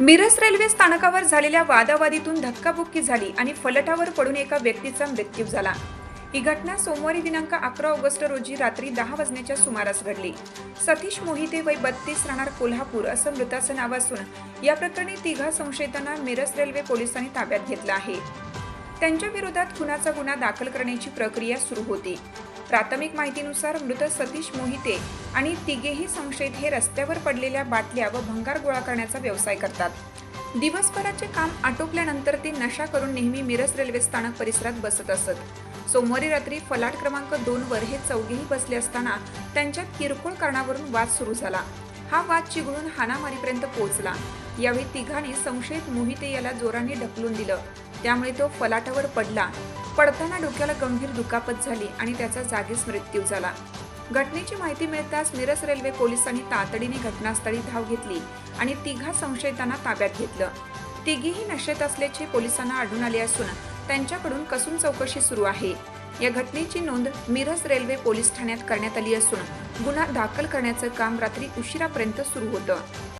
Miraj railway स्थानकावर झालेल्या वादावादीतून धक्काबुक्की झाली आणि फलटावर पडून एका व्यक्तीचा मृत्यू झाला. ही घटना सोमवारी दिनांक अकरा ऑगस्ट रोजी रात्री दहा वाजण्याच्या सुमारास घडली. सतीश मोहिते वय बत्तीस राहणार कोल्हापूर असं मृताचं नाव असून या प्रकरणी तिघा संशयितांना मिरज रेल्वे पोलिसांनी ताब्यात घेतलं आहे. त्यांच्या विरोधात खुनाचा गुन्हा दाखल करण्याची प्रक्रिया सुरू होती. प्राथमिक माहितीनुसार मृत सतीश मोहिते आणि तिघेही संशयित हे रस्त्यावर पडलेल्या बाटल्या व भंगार गोळा करण्याचा व्यवसाय करतात. दिवसभराचे काम आटोपल्यानंतर ते नशा करून नेहमी मिरज रेल्वे स्थानक परिसरात बसत असत. सोमवारी रात्री फलाट क्रमांक दोन वर हे चौघेही बसले असताना त्यांच्यात किरकोळ कारणावरून वाद सुरू झाला. हा वाद चिघळून हाणामारीपर्यंत पोहोचला. यावेळी तिघांनी संशयित मोहिते याला जोराने ढकलून दिलं. त्यामुळे तो फलाटावर पडला. पडताना डोक्याला गंभीर दुखापत झाली आणि त्याचा जागीच मृत्यू झाला. घटनेची माहिती मिळताच मिरज रेल्वे पोलिसांनी तातडीने घटनास्थळी धाव घेतली आणि तिघा संशयितांना ताब्यात घेतलं. तिघीही नशेत असल्याचे पोलिसांना आढळून आले असून त्यांच्याकडून कसून चौकशी सुरू आहे. या घटनेची नोंद मिरज रेल्वे पोलीस ठाण्यात करण्यात आली असून गुन्हा दाखल करण्याचं काम रात्री उशिरापर्यंत सुरू होतं.